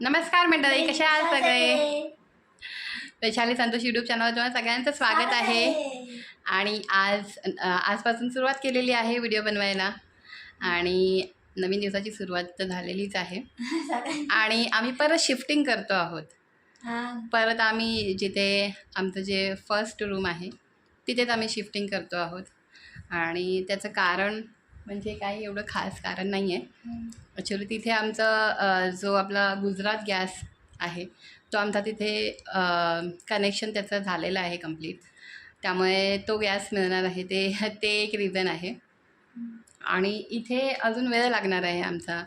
नमस्कार मंडळी कसे आहात सगळे? वैशाली संतोष यूट्यूब चॅनलवर तुम्हाला सगळ्यांचं स्वागत आहे. आणि आज आजपासून सुरुवात केलेली आहे व्हिडिओ बनवायला. आणि नवीन दिवसाची सुरुवात तर झालेलीच आहे. आणि आम्ही परत शिफ्टिंग करतो आहोत. परत आम्ही जिथे आमचं जे फर्स्ट रूम आहे तिथेच आम्ही शिफ्टिंग करतो आहोत. आणि त्याचं कारण म्हणजे काही एवढं खास कारण नाही आहे. ॲक्च्युली तिथे आमचं जो आपला गुजरात गॅस आहे तो आमचा तिथे कनेक्शन त्याचं झालेलं आहे कंप्लीट त्यामुळे तो गॅस मिळणार आहे ते ते एक रिझन आहे. आणि इथे अजून वेळ लागणार आहे आमचा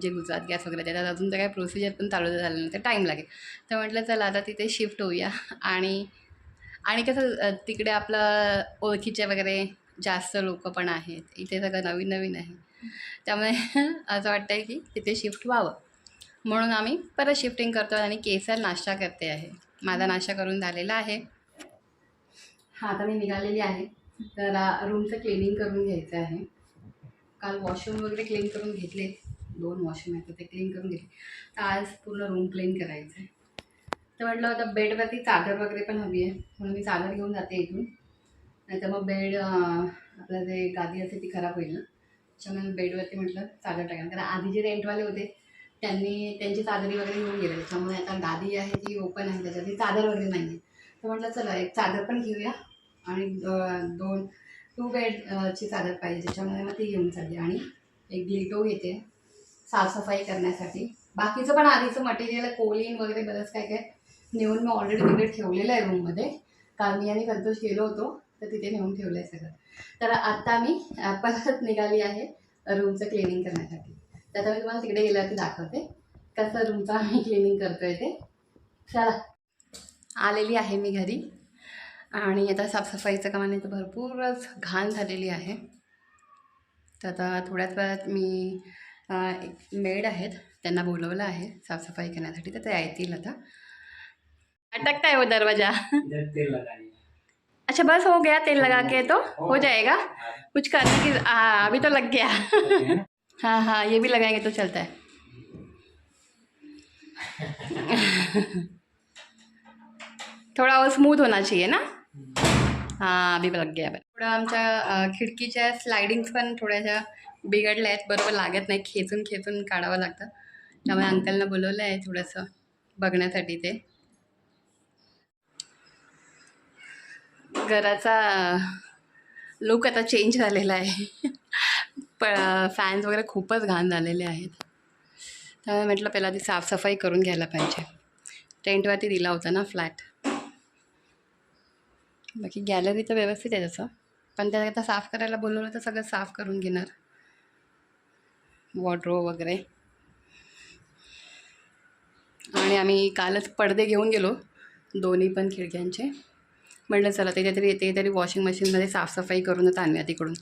जे गुजरात गॅस वगैरे त्याच्यात अजून तर काही प्रोसिजर पण चालू झालं नाही तर टाईम लागेल. तर म्हटलं चला आता तिथे शिफ्ट होऊया. आणि आणि कसं तिकडे आपलं ओळखीचे वगैरे जास्त लोक पण आहेत. इथे सगळं नवीन नवीन आहे. त्यामुळे असं वाटतं आहे की तिथे शिफ्ट व्हावं. म्हणून आम्ही परत शिफ्टिंग करतो आणि केसर नाश्ता करते आहे. माझा नाश्ता करून झालेला आहे. हा आता मी निघालेली आहे. तर रूमचं क्लिनिंग करून घ्यायचं आहे. काल वॉशरूम वगैरे क्लीन करून घेतले. दोन वॉशरूम आहेत तर ते क्लीन करून घेतले. तर आज पूर्ण रूम क्लीन करायचं आहे तर म्हटलं आता बेडवरती चादर वगैरे पण हवी आहे. म्हणून मी चादर घेऊन जाते इथून. नाहीतर मग बेड आपलं जे गादी असते ती खराब होईल ना. त्याच्यामुळे बेडवरती म्हटलं चादर टाकायला. कारण आधी जे रेंटवाले होते त्यांनी त्यांची चादरी वगैरे घेऊन गेले त्याच्यामुळे आता गादी आहे ती ओपन आहे त्याच्यावरती चादर वगैरे नाही आहे तर म्हटलं चला एक चादर पण घेऊया. आणि दोन टू बेडची चादर पाहिजे. त्याच्यामुळे मग ती घेऊन चालली. आणि एक गिल्टो घेते साफसफाई करण्यासाठी. बाकीचं पण आधीचं मटेरियल कोलिन वगैरे बरंच काय काय नेऊन मी ऑलरेडी तिकडे ठेवलेलं आहे रूममध्ये काल मी आणि संतोष गेलो होतो. तर तिथे नेऊन ठेवलं आहे सगळं. तर आत्ता मी परत निघाली आहे रूमचं क्लिनिंग करण्यासाठी. तर आता मी तुम्हाला तिकडे गेल्यावरती दाखवते. कसं रूमचं आम्ही क्लिनिंग करतोय ते. चला. आलेली आहे मी घरी. आणि आता साफसफाईचं कामाने तर भरपूरच घाण झालेली आहे. तर आता थोड्याच वेळात मी एक मेड आहेत त्यांना बोलवलं आहे साफसफाई करण्यासाठी तर ते येतील आता. अटकता हो दरवाजा. अच्छा बस हो गया तेल लगा के तो हो जाएगा। कुछ करने की हाँ अभी तो लग गया। हाँ हाँ ये भी लगाएंगे तो चलता है। थोड़ा वो स्मूथ होना चाहिए ना? हां अभी लग गया। थोडं आमच्या खिडकीच्या स्लायडिंग्स पण थोड्याशा बिघडल्या आहेत बरोबर लागत नाही. खेचून खेचून काढावं लागतं. त्यामुळे अंकलनं बोलवलं आहे थोडंसं बघण्यासाठी ते. घराचा लुक आता चेंज झालेला आहे. प फॅन्स वगैरे खूपच घाण झालेले आहेत. त्यामुळे म्हटलं पहिला ती साफसफाई करून घ्यायला पाहिजे. टेंटवरती दिला होता ना फ्लॅट बाकी गॅलरी तर व्यवस्थित आहे तसं. पण त्याला आता साफ करायला बोलवलं तर सगळं साफ करून घेणार. वॉड्रो वगैरे. आणि आम्ही कालच पडदे घेऊन गेलो. दोन्ही पण खिडक्यांचे. म्हटलं चला ते काहीतरी ते तरी वॉशिंग मशीनमध्ये साफसफाई करूनच आणूया तिकडून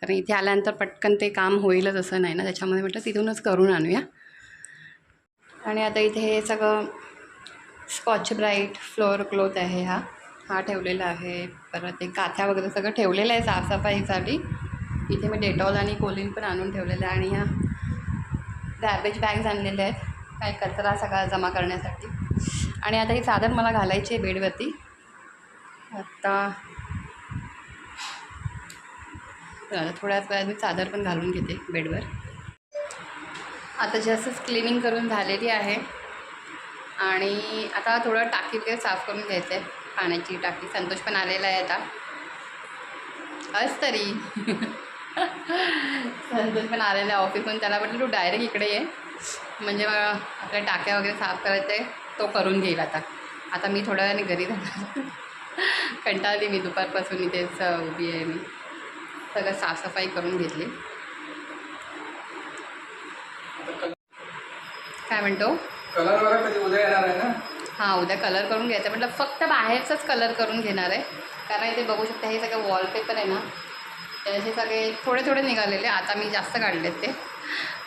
कारण इथे आल्यानंतर पटकन ते काम होईलच असं नाही ना. त्याच्यामध्ये म्हटलं तिथूनच करून आणूया. आणि आता इथे हे सगळं स्कॉच ब्राईट फ्लोअर क्लोथ आहे हा. हा ठेवलेला आहे. परत ते काथ्या वगैरे सगळं ठेवलेलं आहे साफसफाईसाठी. इथे मी डेटॉल आणि कोलिन पण आणून ठेवलेलं आहे आणि ह्या गॅर्बेज बॅग्स आणलेल्या आहेत. काय कचरा सगळा जमा करण्यासाठी. आणि आता ही चादर मला घालायची आहे बेडवरती. आत्ता. तर थोड्याच वेळात मी चादर पण घालून घेते बेडवर. आता जास्तच क्लिनिंग करून झालेली आहे. आणि आता थोडं टाकी वगैरे साफ करून घ्यायचं आहे पाण्याची टाकी संतोष पण आलेला आहे आता. अस तरी. संतोष पण आलेला आहे ऑफिसमधून त्याला म्हटलं तू डायरेक्ट इकडे ये. म्हणजे मग आपल्या टाक्या वगैरे साफ करायचं आहे तो करून घेईल आता. आता मी थोड्या वेळाने घरी जाणार. कंटाळली मी दुपारपासून इथेच उभी आहे मी. सगळं साफसफाई करून घेतली. काय म्हणतो? कलर वाला कधी उद्या येणार आहे ना? हां उद्या कलर करून घ्यायचं. म्हटलं फक्त बाहेरचंच कलर करून घेणार आहे. कारण इथे बघू शकता हे सगळं वॉलपेपर आहे ना त्याचे सगळे थोडे थोडे निघालेले. आता मी जास्त काढलेत ते.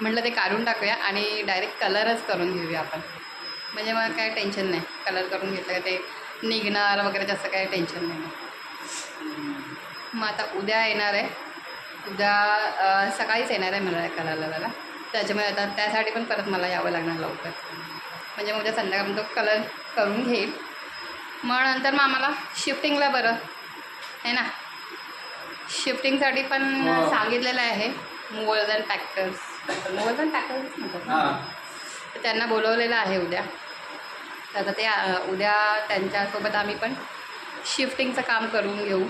म्हटलं ते काढून टाकूया आणि डायरेक्ट कलरच करून घेऊया आपण. म्हणजे मग काय टेन्शन नाही. कलर करून घेतलं का ते निघणार वगैरे तसं काही टेन्शन नाही. मग आता उद्या येणार आहे. उद्या सकाळीच येणार आहे मला कलरला मला त्याच्यामुळे आता त्यासाठी पण परत मला यावं लागणार लवकर. म्हणजे मग उद्या संध्याकाळपर्यंत कलर करून घेईल. मग नंतर मग आम्हाला शिफ्टिंगला बरं. आहे ना? शिफ्टिंगसाठी पण हो. सांगितलेलं आहे. पॅकर्स मोअर पॅकर्स म्हणतात ना? हा. तर त्यांना बोलवलेलं आहे उद्या. तर आता ते उद्या त्यांच्यासोबत आम्ही पण शिफ्टिंगचं काम करून घेऊ.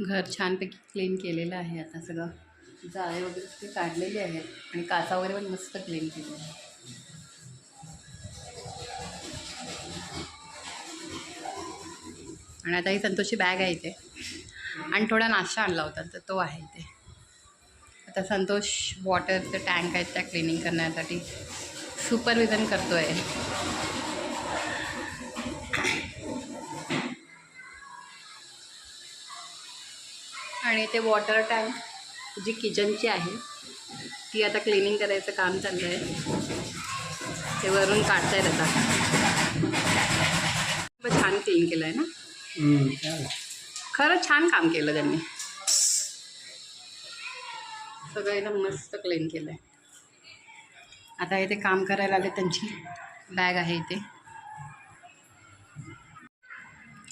घर छानपैकी क्लीन केलेलं आहे आता सगळं. जाळे वगैरे ते काढलेले आहेत आणि काचा वगैरे पण मस्त क्लीन केलेलं आहे. आणि आता ही संतोषची बॅग आहे इथे. आणि थोडा नाश्ता आणला होता तर तो आहे इथे. आता संतोष वॉटरचं टँक आहेत त्या क्लिनिंग करण्यासाठी. सुपरविजन करतो आहे आणि ते वॉटर टँक जी किचनची आहे ती आता क्लिनिंग करायचं काम चाललं आहे ते वरून काढतायत आता. खूप छान क्लीन केलं आहे ना. खरंच छान काम केलं त्यांनी. सगळं एकदम मस्त क्लीन केलं आहे आता इथे काम करायला आले त्यांची. बॅग आहे इथे.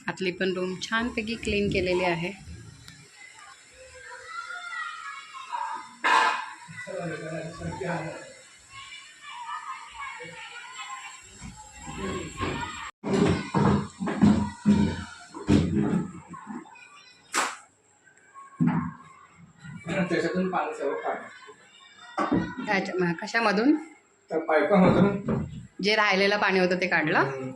आतली पण रूम छानपैकी क्लीन केलेली आहे. त्याच्यातून पाणी कशामधून? त्या जे राहिलेलं पाणी होतं ते काढलं. हम्म.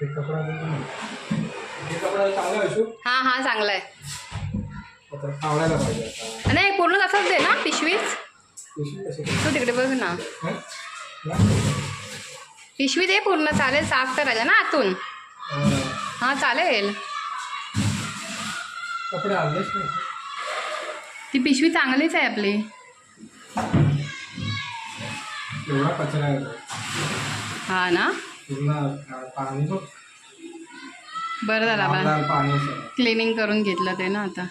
ते कपडा हे कपडा चांगला असू हां हां चांगलं आहे. आता आवडायला पाहिजे आता. नाही पूर्ण तसंच दे ना पिशवीच. पिशवी कशी? तू तिकडे बघ ना. हं? पिशवी दे पूर्ण चालेल साफ करायला ना आतून. हं. हां चालेल. कपडे आणलेच नाही. ती पिशवी चांगलीच आहे आपली. एवढा कचरा आहे. हा ना? पूर्ण अं, पाणी बघ. बरं झालं बा. पाणी क्लिनिंग करून घेतलं ते ना आता.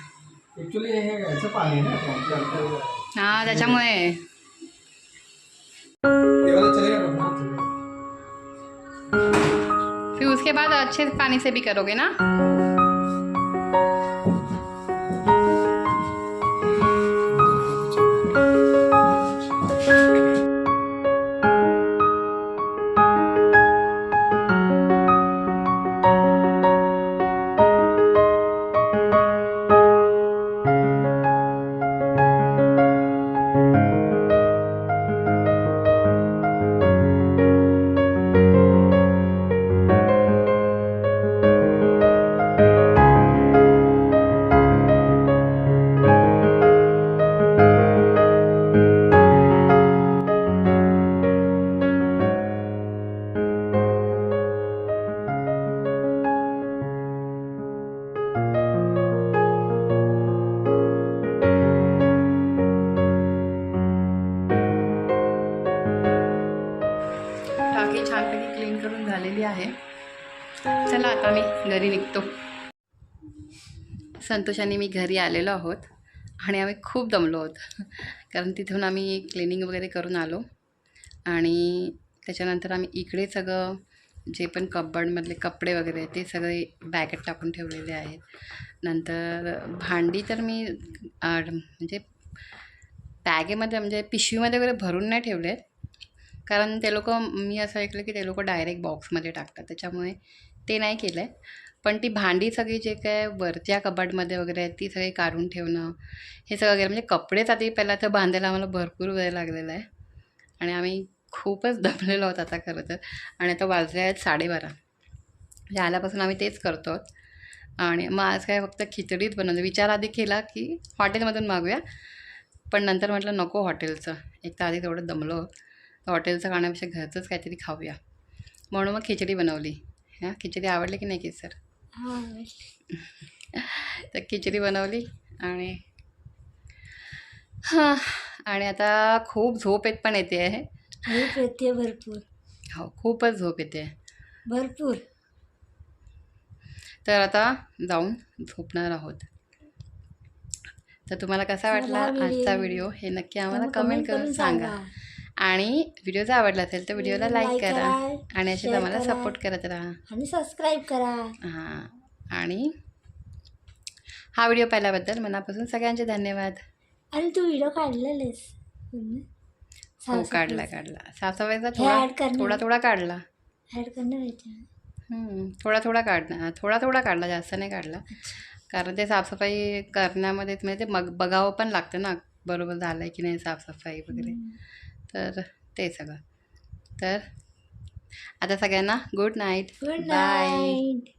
ऍक्च्युली हे याचं पाणी. हा त्याच्यामुळे. चलेगा? फिर उसके बाद अच्छे पानी से भी करोगे ना? घरी निघतो. संतोषाने मी घरी आलेलो आहोत आणि आम्ही खूप दमलो आहोत. कारण तिथून आम्ही क्लिनिंग वगैरे करून आलो आणि त्याच्यानंतर आम्ही इकडे सगळं जे पण कबडमधले कपडे वगैरे ते सगळे बॅगेत टाकून ठेवलेले आहेत. नंतर भांडी तर मी म्हणजे बॅगेमध्ये म्हणजे पिशवीमध्ये वगैरे भरून नाही ठेवले आहेत कारण ते लोक मी असं ऐकलं की ते लोक डायरेक्ट बॉक्समध्ये टाकतात. त्याच्यामुळे ते नाही केलं आहे पण ती भांडी सगळी जे काय वरच्या कबाडमध्ये वगैरे आहेत ती सगळी काढून ठेवणं हे सगळं वगैरे म्हणजे कपडेच आधी पहिला तर बांधायला आम्हाला भरपूर वेळ लागलेला आहे. आणि आम्ही खूपच दमलेलो आहोत आता खरं तर. आणि आता वाजले आहेत साडेबारा. म्हणजे आल्यापासून आम्ही तेच करतो आहोत. आणि मग आज काय फक्त खिचडीच बनवलं विचार आधी केला की हॉटेलमधून मागूया. पण नंतर म्हटलं नको हॉटेलचं. एक तर आधी तेवढं दमलो तर हॉटेलचं खाण्यापेक्षा घरचंच काहीतरी खाऊया. म्हणून मग खिचडी बनवली. हां खिचडी आवडली की नाही की सर तर खिचडी बनवली आणि हां आणि आता खूप झोप येत पण येते आहे. झोप येते भरपूर. हो खूपच झोप येते. भरपूर. तर आता जाऊन झोपणार आहोत. तर तुम्हाला कसा वाटला आजचा व्हिडिओ हे नक्की आम्हाला कमेंट करून सांगा. आणि व्हिडिओ जर आवडला असेल तर व्हिडिओला लाईक करा आणि असेच share आम्हाला. सपोर्ट करत राहा. आणि सबस्क्राईब करा. हां आणि हा व्हिडिओ पाहिल्याबद्दल मनापासून सगळ्यांचे धन्यवाद. आणि तू व्हिडिओ काढलेलेस हो काढला काढला. साफसफाईचा हे थोडा. थोडा थोडा काढला. थोडा थोडा काढणार थोडा थोडा काढला जास्त नाही काढला. कारण ते साफसफाई करण्यामध्ये म्हणजे ते मग बघावं पण लागतं ना. बरोबर झालं आहे की नाही साफसफाई वगैरे. तर ते सगळं. तर आता सगळ्यांना गुड नाईट गुड नाईट